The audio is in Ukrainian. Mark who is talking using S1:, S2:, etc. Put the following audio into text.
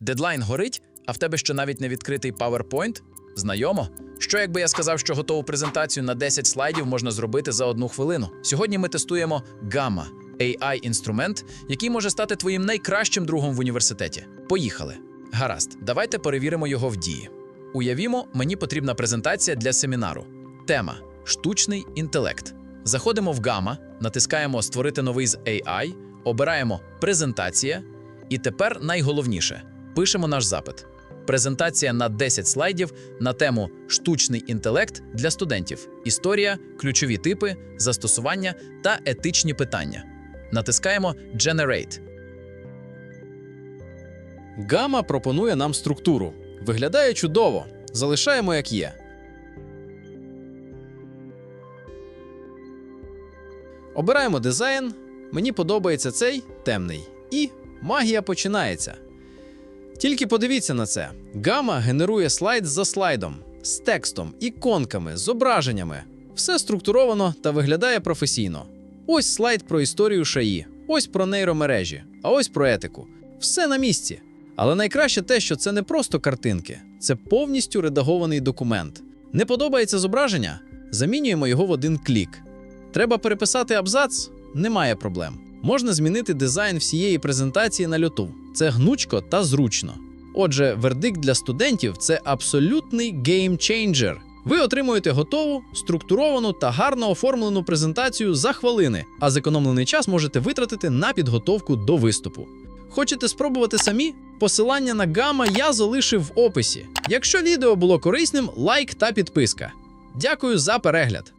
S1: Дедлайн горить, а в тебе ще навіть не відкритий PowerPoint? Знайомо? Що якби я сказав, що готову презентацію на 10 слайдів можна зробити за одну хвилину? Сьогодні ми тестуємо Gamma – AI-інструмент, який може стати твоїм найкращим другом в університеті. Поїхали. Гаразд, давайте перевіримо його в дії. Уявімо, мені потрібна презентація для семінару. Тема штучний інтелект. Заходимо в Gamma, натискаємо Створити новий з AI, обираємо Презентація. І тепер найголовніше пишемо наш запит. Презентація на 10 слайдів на тему Штучний інтелект для студентів, історія, ключові типи, застосування та етичні питання. Натискаємо Generate.
S2: Гама пропонує нам структуру. Виглядає чудово. Залишаємо як є. Обираємо дизайн. Мені подобається цей темний. І магія починається. Тільки подивіться на це. Гама генерує слайд за слайдом, з текстом, іконками, зображеннями. Все структуровано та виглядає професійно. Ось слайд про історію шаї, ось про нейромережі, а ось про етику. Все на місці. Але найкраще те, що це не просто картинки, це повністю редагований документ. Не подобається зображення? Замінюємо його в один клік. Треба переписати абзац? Немає проблем. Можна змінити дизайн всієї презентації на льоту. Це гнучко та зручно. Отже, вердикт для студентів це абсолютний геймчейнджер. Ви отримуєте готову, структуровану та гарно оформлену презентацію за хвилини, а зекономлений час можете витратити на підготовку до виступу. Хочете спробувати самі? Посилання на гама я залишив в описі. Якщо відео було корисним, лайк та підписка. Дякую за перегляд!